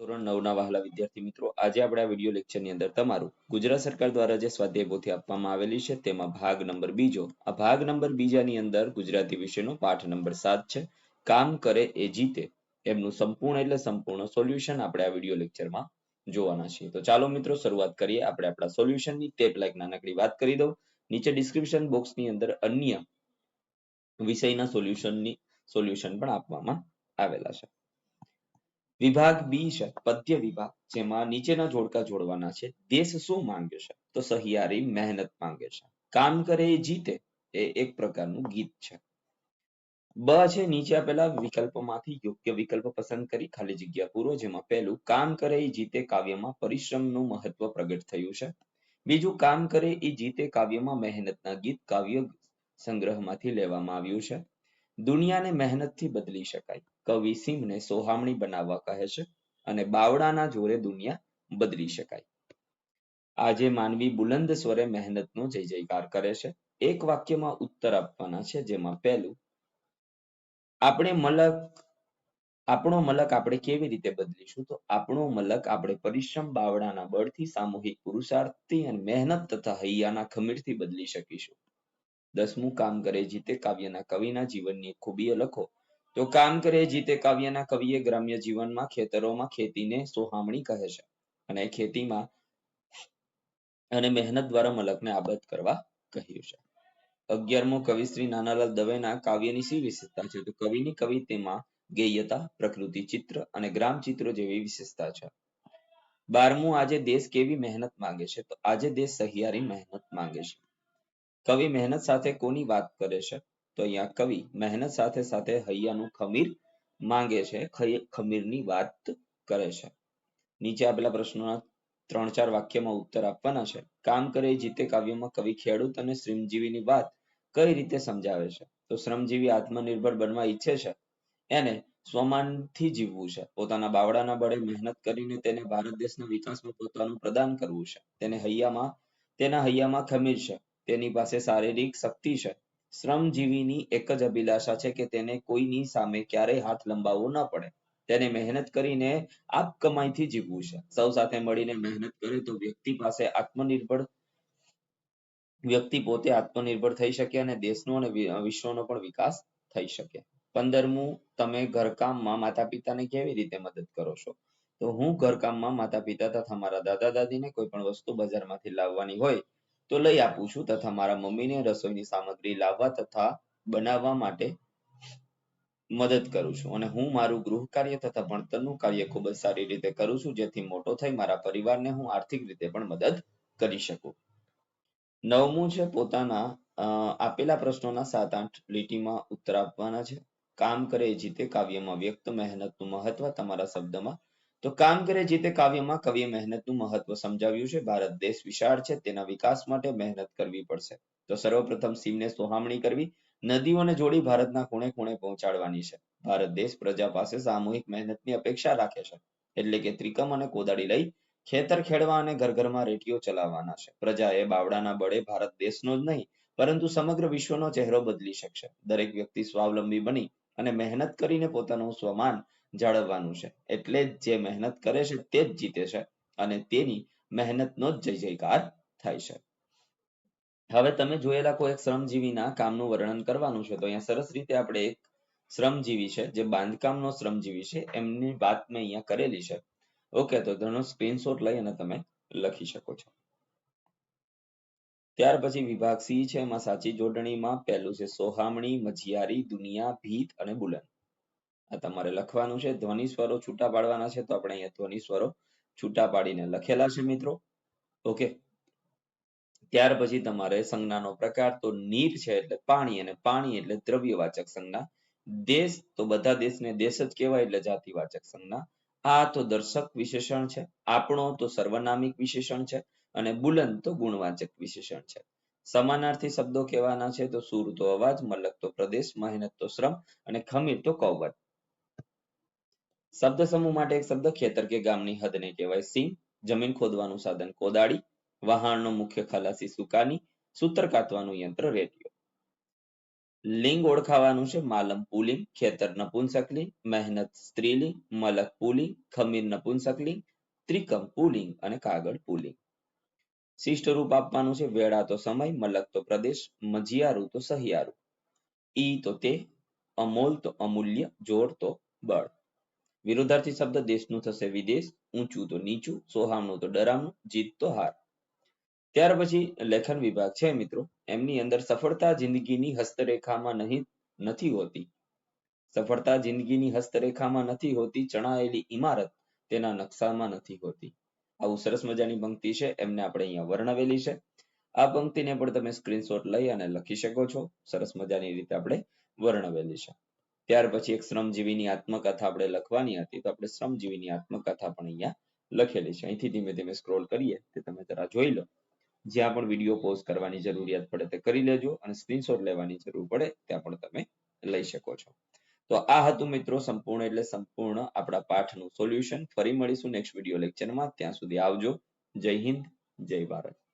ધોરણ નવના વહાલા વિદ્યાર્થી મિત્રો, આજે આપણે આ વીડિયો લેક્ચરની અંદર તમારું ગુજરાત સરકાર દ્વારા જે સ્વાધ્યાય પોથી આપવામાં આવેલી છે, તેમાં ભાગ નંબર બીજો. આ ભાગ નંબર બીજાની અંદર ગુજરાતી વિષયનો પાઠ નંબર સાત છે, કામ કરે એ જીતે. એમનું સંપૂર્ણ એટલે સંપૂર્ણ સોલ્યુશન આપણે આ વીડિયો લેક્ચરમાં જોવાના છીએ. તો ચાલો મિત્રો, શરૂઆત કરીએ. આપણે આપણા સોલ્યુશનની તે પહેલા એક નાનકડી વાત કરી દઉં. નીચે ડિસ્ક્રિપ્શન બોક્સની અંદર અન્ય વિષયના સોલ્યુશનની સોલ્યુશન પણ આપવામાં આવેલા છે. વિભાગ બી છે, પદ્ય વિભાગ, જેમાં નીચેના જોડકા જોડવાના છે. દેશ શું માંગે છે? તો સહિયારી મહેનત માંગે છે. કામ કરે, જીતે, એ એક પ્રકારનું ગીત છે. બ છે, નીચે આપેલા વિકલ્પમાંથી યોગ્ય વિકલ્પ પસંદ કરી ખાલી જગ્યા પૂરો, જેમાં પહેલું, કામ કરે, એ જીતે કાવ્યમાં પરિશ્રમનું મહત્વ પ્રગટ થયું છે. બીજું, કામ કરે, એ જીતે કાવ્યમાં મહેનતના ગીત કાવ્ય સંગ્રહમાંથી લેવામાં આવ્યું છે. દુનિયાને મહેનતથી બદલી શકાય. કવિ સિંહને સોહામણી બનાવવા કહે છે અને બાવડાના જોરે દુનિયા બદલી શકાય. આજે માનવી બુલંદ સ્વરે મહેનતનો જય જયકાર કરે છે. એક વાક્યમાં ઉત્તર આપવાના છે, જેમાં પહેલું, આપણે મલક, આપણો મલક આપણે કેવી રીતે બદલીશું? તો આપણો મલક આપણે પરિશ્રમ બાવડાના બળથી, સામૂહિક પુરુષાર્થથી અને મહેનત તથા હૈયાના ખમીરથી બદલી શકીશું. દસમું કામ કરે જીતે કાવ્યના કવિના જીવનની ખૂબીઓ લખો. તો કામ કરે જીતે કાવ્યના કવિએ ગ્રામ્ય જીવનમાં ખેતરોમાં ખેતીને સોહામણી કહે છે અને ખેતીમાં અને મહેનત દ્વારા મલકને આબદ કરવા કહ્યું છે. અગિયારમો કવિ શ્રી નાનાલાલ દવેના કાવ્યની શી વિશેષતા છે? તો કવિની કવિતામાં ગેયતા, પ્રકૃતિ ચિત્ર અને ગ્રામ ચિત્રો જેવી વિશેષતા છે. બારમું આજે દેશ કેવી મહેનત માંગે છે? તો આજે દેશ સહિયારી મહેનત માંગે છે. કવિ મહેનત સાથે કોની વાત કરે છે? તો અહીંયા કવિ મહેનત સાથે સાથે હૈયાનું ખમીર માંગે છે ખમીરની વાત કરે છે. નીચે આપેલા પ્રશ્નોના ત્રણ ચાર વાક્યમાં ઉત્તર આપવાના છે. કામ કરે, જીતે કાવ્યમાં કવિ ખેડૂત અને શ્રમજીવીની વાત કઈ રીતે સમજાવે છે? તો શ્રમજીવી આત્મનિર્ભર બનવા ઈચ્છે છે. એને સ્વમાનથી જીવવું છે. પોતાના બાવડાના બળે મહેનત કરીને તેને ભારત દેશના વિકાસમાં પોતાનું પ્રદાન કરવું છે. તેને હૈયામાં, તેના હૈયામાં ખમીર છે. તેની પાસે શારીરિક શક્તિ છે. શ્રમજીવીની એક જ અભિલાષા છે કે તેને કોઈની સામે ક્યારેય હાથ લંબાવવો ન પડે. તેને મહેનત કરીને આપ કમાઈથી જીવવું છે. સૌ સાથે મળીને મહેનત કરે તો વ્યક્તિ પાસે આત્મનિર્ભર, વ્યક્તિ પોતે આત્મનિર્ભર થઈ શકે અને દેશનો અને વિશ્વનો પણ વિકાસ થઈ શકે. પંદરમું, તમે ઘરકામમાં માતા પિતાને કેવી રીતે મદદ કરો છો? તો હું ઘરકામમાં માતા પિતા તથા મારા દાદા દાદીને કોઈ પણ વસ્તુ બજારમાંથી લાવવાની હોય તો લઈ આપું છું તથા મારા મમ્મીને રસોઈની સામગ્રી લાવવા તથા બનાવવા માટે મદદ કરું છું. અને હું મારું ગૃહ કાર્ય તથા ભણતરનું કાર્ય ખૂબ જ સારી રીતે કરું છું, જેથી મોટો થઈ મારા પરિવારને હું આર્થિક રીતે પણ મદદ કરી શકું. નવમું છે પોતાના આપેલા પ્રશ્નોના સાત આઠ લીટીમાં ઉત્તર આપવાના છે. કામ કરે જીતે કાવ્યમાં વ્યક્ત મહેનતનું મહત્વ તમારા શબ્દમાં તો કામ કરે જીતે કાવ્યમાં કવિએ મહેનતનું મહત્વ સમજાવ્યું છે. ભારત દેશ વિશાળ છે, તેના વિકાસ માટે મહેનત કરવી પડશે. તો સર્વપ્રથમ સીમને સોહામણી કરવી, નદીઓને જોડી ભારતના ખૂણે ખૂણે પહોંચાડવાની છે. ભારત દેશ પ્રજા પાસે સામૂહિક મહેનતની અપેક્ષા રાખે છે. એટલે કે ત્રિકમ અને કોદાળી લઈ ખેતર ખેડવા અને ઘર ઘરમાં રેટીઓ ચલાવવાના છે. પ્રજાએ બાવડાના બળે ભારત દેશનો જ નહીં, પરંતુ સમગ્ર વિશ્વનો ચહેરો બદલી શકશે. દરેક વ્યક્તિ સ્વાવલંબી બની અને મહેનત કરીને પોતાનું સ્વમાન જાળવવાનું છે. એટલે જે મહેનત કરે છે તે જ જીતે છે અને તેની મહેનતનો જ જય જયકાર થાય છે. હવે તમે જોયેલા કોઈ એક શ્રમજીવીના કામનું વર્ણન કરવાનું છે. તો અહીંયા સરસ રીતે આપણે એક શ્રમજીવી છે, જે બાંધકામનો શ્રમજીવી છે, એમની વાત મેં અહીંયા કરેલી છે. ઓકે, તો તેનો સ્ક્રીનશોટ લઈ અને તમે લખી શકો છો. ત્યાર પછી વિભાગ સી છે, એમાં સાચી જોડણીમાં પહેલું છે સોહામણી, મજિયારી, દુનિયા, ભીત અને બુલંદ. આ તમારે લખવાનું છે, ધ્વનિ સ્વરો છૂટા પાડવાના છે, તો આપણે અહીંયા ધ્વનિ સ્વરો છૂટા પાડીને લખેલા છે મિત્રો. ઓકે ત્યાર પછી તમારે સંજ્ઞાનો પ્રકાર તો નીર છે એટલે પાણી અને પાણી એટલે દ્રવ્યવાચક સંજ્ઞા. દેશ તો બધા દેશને દેશ જ કહેવાય એટલે જાતિવાચક સંજ્ઞા. આ તો દર્શક વિશેષણ છે, આપણો તો સર્વનામિક વિશેષણ છે અને બુલંદ તો ગુણવાચક વિશેષણ છે. સમાનાર્થી શબ્દો કહેવાના છે તો સુર તો અવાજ, મલક તો પ્રદેશ, મહેનત તો શ્રમ અને ખમીર તો કૌવત. શબ્દ સમૂહ માટે એક શબ્દ ખેતર કે ગામની હદને કહેવાય. સિંહ જમીન ખોદવાનું સાધન કોદાળી, વહાણનો મુખ્ય ખલાસી સુકાની, સૂત્ર કાતવાનું યંત્ર રેડિયો લિંગ ઓળખાવાનું છે માલમ પુલિંગ, ખેતર નપુંસકલિંગ, મહેનત સ્ત્રીલિંગ, મલક પુલિંગ, ખમીર નપુંસકલિંગ, ત્રિકમ પુલિંગ અને કાગળ પુલિંગ. શિષ્ટ રૂપ આપવાનું છે વેળા તો સમય, મલક તો પ્રદેશ, મજિયારું તો સહિયારું. ઈ તો તે, અમોલ તો અમૂલ્ય, જોડ તો બળ. વિરોધાર્થી શબ્દ દેશનું થશે વિદેશ, ઊંચું તો નીચું, સોહામણું તો ડરામણું, જીત તો હાર. ત્યાર પછી લેખન વિભાગ છે મિત્રો. એમની અંદર સફળતા જિંદગીની હસ્તરેખામાં નહીં, નથી હોતી. સફળતા જિંદગીની હસ્તરેખામાં નથી હોતી, ચણાયેલી ઇમારત તેના નકશામાં નથી હોતી. આવું સરસ મજાની પંક્તિ છે, એમને આપણે અહીંયા વર્ણવેલી છે. આ પંક્તિને પણ તમે સ્ક્રીનશોટ લઈ અને લખી શકો છો. સરસ મજાની રીતે આપણે વર્ણવેલી છે. ત્યાર પછી એક શ્રમજીવીની આત્મકથા આપણે લખવાની હતી, તો આપણે શ્રમજીવીની આત્મકથા પણ અહીંયા લખેલી છે. અહીંથી ધીમે ધીમે સ્ક્રોલ કરીએ, તે તમે જરા જોઈ લો. જ્યાં પણ વીડિયો પોઝ કરવાની જરૂરિયાત પડે તે કરી લેજો અને સ્ક્રીનશોટ લેવાની જરૂર પડે ત્યાં પણ તમે લઈ શકો છો. તો આ હતું મિત્રો સંપૂર્ણ એટલે સંપૂર્ણ આપણા પાઠનું સોલ્યુશન ફરી મળીશું નેક્સ્ટ વીડિયો લેક્ચરમાં ત્યાં સુધી આવજો. જય હિન્દ, જય ભારત.